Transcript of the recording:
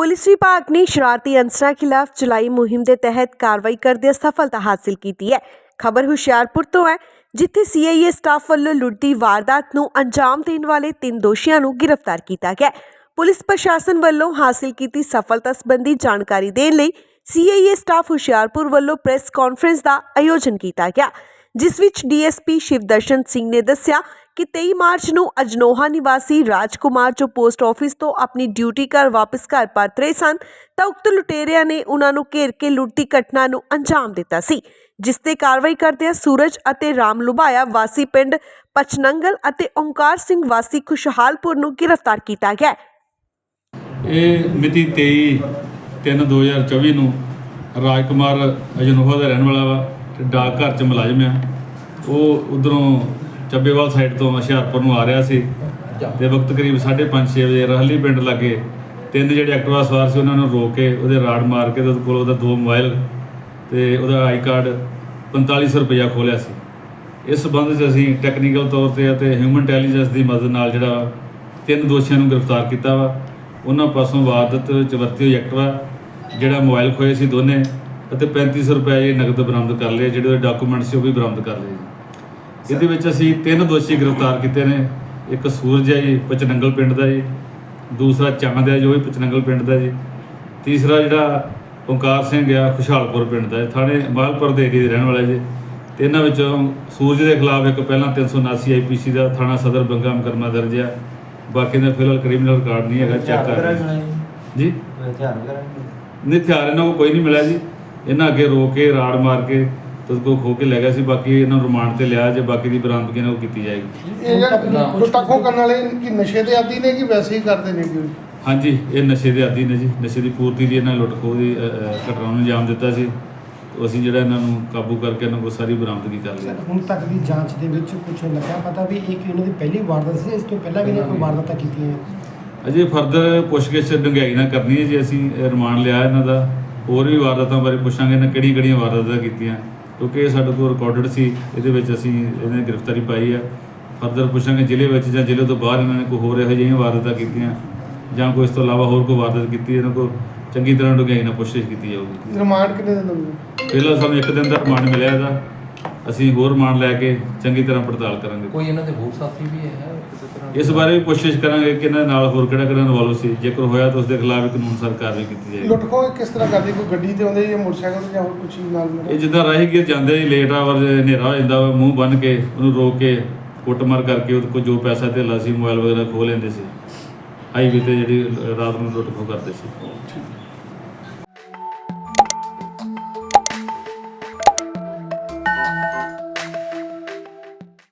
Police ਵਿਭਾਗ ਨੇ ਸ਼ਰਾਰਤੀ ਅਨਸਰਾਂ ਖਿਲਾਫ ਚਲਾਈ ਮੁਹਿੰਮ ਦੇ ਤਹਿਤ ਕਾਰਵਾਈ ਕਰਦੇ ਸਫਲਤਾ ਹਾਸਲ ਕੀਤੀ ਹੈ। ਖਬਰ ਹੁਸ਼ਿਆਰਪੁਰ ਤੋਂ ਹੈ, ਜਿੱਥੇ ਸੀਆਈਏ ਸਟਾਫ ਵੱਲੋਂ ਲੁੱਟ ਦੀ ਵਾਰਦਾਤ ਨੂੰ ਅੰਜਾਮ ਦੇਣ ਵਾਲੇ ਤਿੰਨ ਦੋਸ਼ੀਆਂ ਨੂੰ ਗ੍ਰਿਫਤਾਰ ਕੀਤਾ ਗਿਆ। ਪੁਲਿਸ ਪ੍ਰਸ਼ਾਸਨ ਵੱਲੋਂ ਹਾਸਲ ਕੀਤੀ ਸਫਲਤਾ ਸੰਬੰਧੀ ਜਾਣਕਾਰੀ ਦੇਣ ਲਈ ਸੀਆਈਏ ਸਟਾਫ ਹੁਸ਼ਿਆਰਪੁਰ ਵੱਲੋਂ ਪ੍ਰੈਸ ਕਾਨਫਰੰਸ ਦਾ ਆਯੋਜਨ ਕੀਤਾ ਗਿਆ। ਜਿਸ ਵਿੱਚ ਡੀਐਸਪੀ ਸ਼ਿਵਦਰਸ਼ਨ ਸਿੰਘ ਨੇ ਦੱਸਿਆ ਕਿ 23 ਮਾਰਚ ਨੂੰ ਅਜਨੋਹਾ ਨਿਵਾਸੀ ਰਾਜਕੁਮਾਰ ਜੋ ਪੋਸਟ ਆਫਿਸ ਤੋਂ ਆਪਣੀ ਡਿਊਟੀ ਕਰ ਵਾਪਸ ਘਰ ਪਰਤ ਰਹੇ ਸਨ, ਤਾਂ ਉਕਤ ਲੁਟੇਰਿਆਂ ਨੇ ਉਹਨਾਂ ਨੂੰ ਘੇਰ ਕੇ ਲੁੱਟ ਦੀ ਘਟਨਾ ਨੂੰ ਅੰਜਾਮ ਦਿੱਤਾ ਸੀ, ਜਿਸ ਤੇ ਕਾਰਵਾਈ ਕਰਦਿਆਂ ਸੂਰਜ ਅਤੇ ਰਾਮ ਲੁਬਾਇਆ ਵਾਸੀ ਪਿੰਡ ਪਚਨੰਗਲ ਅਤੇ ਓਮਕਾਰ ਸਿੰਘ ਵਾਸੀ ਖੁਸ਼ਹਾਲਪੁਰ ਨੂੰ ਗ੍ਰਿਫਤਾਰ ਕੀਤਾ ਗਿਆ ਹੈ। ਇਹ ਮਿਤੀ 23 3 2024 ਨੂੰ ਰਾਜਕੁਮਾਰ ਅਜਨੋਹਾ ਦਾ ਰਹਿਣ ਵਾਲਾ ਵਾ ਤੇ ਡਾਕ ਘਰ ਚ ਮੁਲਾਜ਼ਮ ਆ। ਉਹ ਉਧਰੋਂ ਚੱਬੇਵਾਲ ਸਾਈਡ ਤੋਂ ਹੁਸ਼ਿਆਰਪੁਰ ਨੂੰ ਆ ਰਿਹਾ ਸੀ। ਤੇ ਵਕਤ ਕਰੀਬ 5:30 6 ਵਜੇ ਰਹਲੀ ਪਿੰਡ ਲੱਗੇ। ਤਿੰਨ ਜਿਹੜੇ ਐਕਟਿਵਾ ਸਵਾਰ ਸੀ ਉਹਨਾਂ ਨੂੰ ਰੋਕ ਕੇ ਉਹਦੇ ਰਾੜ ਮਾਰ ਕੇ ਉਹਦੇ ਕੋਲ ਉਹਦਾ ਦੋ ਮੋਬਾਈਲ ਤੇ ਉਹਦਾ ਆਈ ਕਾਰਡ 4500 ਰੁਪਇਆ ਖੋਲਿਆ ਸੀ। ਇਸ ਸੰਬੰਧ ਵਿੱਚ ਅਸੀਂ ਟੈਕਨੀਕਲ ਤੌਰ ਤੇ ਅਤੇ ਹਿਊਮਨ ਇੰਟੈਲੀਜੈਂਸ ਦੀ ਮਦਦ ਨਾਲ ਜਿਹੜਾ ਤਿੰਨ ਦੋਸ਼ੀਆਂ ਨੂੰ ਗ੍ਰਿਫਤਾਰ ਕੀਤਾ ਵਾ। ਉਹਨਾਂ ਪਾਸੋਂ ਵਾਰਦਾਤ ਵਿੱਚ ਵਰਤੀ ਹੋਈ ਐਕਟਿਵਾ ਜਿਹੜਾ ਮੋਬਾਈਲ ਖੋਏ ਸੀ ਦੋਨੇ। ਅਤੇ 3500 ਰੁਪਏ ਇਹ ਨਗਦ ਬਰਾਮਦ ਕਰ ਲਏ ਜਿਹੜੇ ਉਹਦੇ ਡਾਕੂਮੈਂਟ ਸੀ ਉਹ ਵੀ ਬਰਾਮਦ ਕਰ ਲਏ ਜੀ। ਇਹਦੇ ਵਿੱਚ ਅਸੀਂ ਤਿੰਨ ਦੋਸ਼ੀ ਗ੍ਰਿਫਤਾਰ ਕੀਤੇ ਨੇ ਇੱਕ ਸੂਰਜ ਹੈ ਜੀ ਪਚਨੰਗਲ ਪਿੰਡ ਦਾ ਜੀ ਦੂਸਰਾ ਚੰਦ ਹੈ ਜੋ ਵੀ ਪਚਨੰਗਲ ਪਿੰਡ ਦਾ ਜੀ ਤੀਸਰਾ ਜਿਹੜਾ ਓਂਕਾਰ ਸਿੰਘ ਆ ਖੁਸ਼ਹਾਲਪੁਰ ਪਿੰਡ ਦਾ ਥਾਣੇ ਮਾਲਪੁਰ ਦੇ ਏਰੀਏ ਦੇ ਰਹਿਣ ਵਾਲਾ ਜੀ। ਤੇ ਇਹਨਾਂ ਵਿੱਚੋਂ ਸੂਰਜ ਦੇ ਖਿਲਾਫ ਇੱਕ ਪਹਿਲਾਂ 379 ਆਈਪੀਸੀ ਦਾ ਥਾਣਾ ਸਦਰ ਬੰਗਾ ਮੁਕੱਦਮਾ ਦਰਜ ਹੈ ਬਾਕੀ ਦਾ ਫਿਲਹਾਲ ਕ੍ਰਿਮੀਨਲ ਰਿਕਾਰਡ ਨਹੀਂ ਹੈਗਾ ਚੈੱਕ ਕਰ। ਜੀ? ਹਥਿਆਰ ਵਗੈਰਾ ਨਹੀਂ ਹਥਿਆਰ ਇਹਨਾਂ ਕੋਲ ਕੋਈ ਨਹੀਂ ਮਿਲਿਆ ਜੀ। ਇਹਨਾਂ ਅੱਗੇ ਰੋਕ ਕੇ ਰਾੜ ਮਾਰ ਕੇ ਤੇ ਕੋ ਖੋ ਕੇ ਲੈ ਗਿਆ ਸੀ ਬਾਕੀ ਇਹਨਾਂ ਨੂੰ ਰਿਮਾਂਡ ਤੇ ਲਿਆ ਜੇ ਬਾਕੀ ਦੀ ਬਰਾਮਦਗੀ ਇਹਨਾਂ ਕੋਲ ਕੀਤੀ ਜਾਏਗੀ। ਇਹ ਜਿਹੜਾ ਲੁੱਟਾਖੋ ਕਰਨ ਵਾਲੇ ਕੀ ਨਸ਼ੇ ਦੇ ਆਦੀ ਨੇ ਕਿ ਵੈਸੇ ਹੀ ਕਰਦੇ ਨੇ ਜੀ ਹਾਂਜੀ ਇਹ ਨਸ਼ੇ ਦੇ ਆਦੀ ਨੇ ਜੀ। ਨਸ਼ੇ ਦੀ ਪੂਰਤੀ ਦੀ ਇਹਨਾਂ ਲੁੱਟ ਖੋਹ ਦੀ ਘਟਨਾ ਨੂੰ ਅੰਜਾਮ ਦਿੱਤਾ ਸੀ। ਅਸੀਂ ਜਿਹੜਾ ਇਹਨਾਂ ਨੂੰ ਕਾਬੂ ਕਰਕੇ ਇਹਨਾਂ ਕੋਲ ਸਾਰੀ ਬਰਾਮਦਗੀ ਕਰ ਲਈ। ਹੁਣ ਤੱਕ ਦੀ ਜਾਂਚ ਦੇ ਵਿੱਚ ਕੁਝ ਲੱਗਾ ਪਤਾ ਵੀ ਇਹ ਕਿ ਉਹਨਾਂ ਦੀ ਪਹਿਲੀ ਵਾਰਦਾਤ ਸੀ ਇਸ ਤੋਂ ਪਹਿਲਾਂ ਵੀ ਨੇ ਕੋਈ ਵਾਰਦਾਤਾਂ ਕੀਤੀਆਂ ਅਜੇ ਫਰਦਰ ਪੁੱਛਗਿੱਛ ਡੂੰਘਾਈ ਨਾਲ ਕਰਨੀ ਹੈ ਜੀ ਅਸੀਂ ਰਿਮਾਂਡ ਲਿਆ ਇਹਨਾਂ ਦਾ। ਹੋਰ ਵੀ ਵਾਰਦਾਤਾਂ ਬਾਰੇ ਪੁੱਛਾਂਗੇ ਇਹਨਾਂ ਕਿਹੜੀਆਂ ਕਿਹੜੀਆਂ ਵਾਰਦਾਤਾਂ ਕੀਤੀਆਂ ਕਿਉਂਕਿ ਇਹ ਸਾਡੇ ਕੋਲ ਰਿਕਾਰਡਡ ਸੀ ਇਹਦੇ ਵਿੱਚ ਅਸੀਂ ਇਹਨੇ ਗ੍ਰਿਫਤਾਰੀ ਪਾਈ ਆ। ਫਰਦਰ ਪੁੱਛਾਂਗੇ ਜ਼ਿਲ੍ਹੇ ਵਿੱਚ ਜਾਂ ਜ਼ਿਲ੍ਹੇ ਤੋਂ ਬਾਹਰ ਇਹਨਾਂ ਨੇ ਕੋਈ ਹੋਰ ਇਹੋ ਜਿਹੀਆਂ ਵਾਰਦਾਤਾਂ ਕੀਤੀਆਂ ਜਾਂ ਕੋਈ ਇਸ ਤੋਂ ਇਲਾਵਾ ਹੋਰ ਕੋਈ ਵਾਰਦਾਤ ਕੀਤੀ ਇਹਨਾਂ ਕੋਲ ਚੰਗੀ ਤਰ੍ਹਾਂ ਡੂੰਘਾਈ ਨਾਲ ਪੁੱਛਗਿੱਛ ਕੀਤੀ ਜਾਊਗੀ। ਰਿਮਾਂਡ ਕਿੰਨੇ ਦਿਨ ਪਹਿਲਾਂ ਸਾਨੂੰ ਇੱਕ ਦਿਨ ਦਾ ਰਿਮਾਂਡ ਮਿਲਿਆ ਇਹਦਾ। ਅਸੀਂ ਹੋਰ ਰਿਮਾਂਡ ਲੈ ਕੇ ਚੰਗੀ ਤਰ੍ਹਾਂ ਪੜਤਾਲ ਕਰਾਂਗੇ। ਕੋਈ ਇਹਨਾਂ ਦੇ ਹੋਰ ਸਾਥੀ ਵੀ ਹੈ ਕਿਸੇ ਤਰ੍ਹਾਂ ਇਸ ਬਾਰੇ ਵੀ ਕੋਸ਼ਿਸ਼ ਕਰਾਂਗੇ ਕਿ ਇਹਨਾਂ ਨਾਲ ਹੋਰ ਕਿਹੜਾ ਕਿਹੜਾ ਇਨਵੋਲਵ ਸੀ। ਜੇਕਰ ਹੋਇਆ ਤਾਂ ਉਸ ਦੇ ਖਿਲਾਫ ਇੱਕ ਕਾਨੂੰਨ ਸਰ ਕਾਰਵਾਈ ਕੀਤੀ ਜਾਏਗੀ। ਲੁੱਟਖੋ ਕਿਸ ਤਰ੍ਹਾਂ ਕਰਦੇ ਕੋਈ ਗੱਡੀ ਤੇ ਆਉਂਦੇ ਜਾਂ ਮੋਟਰਸਾਈਕਲ ਤੇ ਜਾਂ ਹੋਰ ਕੁਝ ਨਾਲ ਇਹ ਜਿੱਦਾਂ ਰਾਹੀਗੀਰ ਜਾਂਦੇ ਜੀ ਲੇਟ ਆਵਰ ਹਨੇਰਾ ਹੋ ਜਾਂਦਾ ਵਾ, ਮੂੰਹ ਬੰਨ ਕੇ ਉਹਨੂੰ ਰੋਕ ਕੇ ਕੁੱਟਮਾਰ ਕਰਕੇ ਉਹਦੇ ਕੋਲ ਜੋ ਪੈਸਾ ਧੇਲਾ ਸੀ ਮੋਬਾਈਲ ਵਗੈਰਾ ਖੋਹ ਲੈਂਦੇ ਸੀ। ਹਾਈਵੇ ਤੇ ਜਿਹੜੀ ਰਾਤ ਨੂੰ ਲੁੱਟ ਖੋਹ ਕਰਦੇ ਸੀ।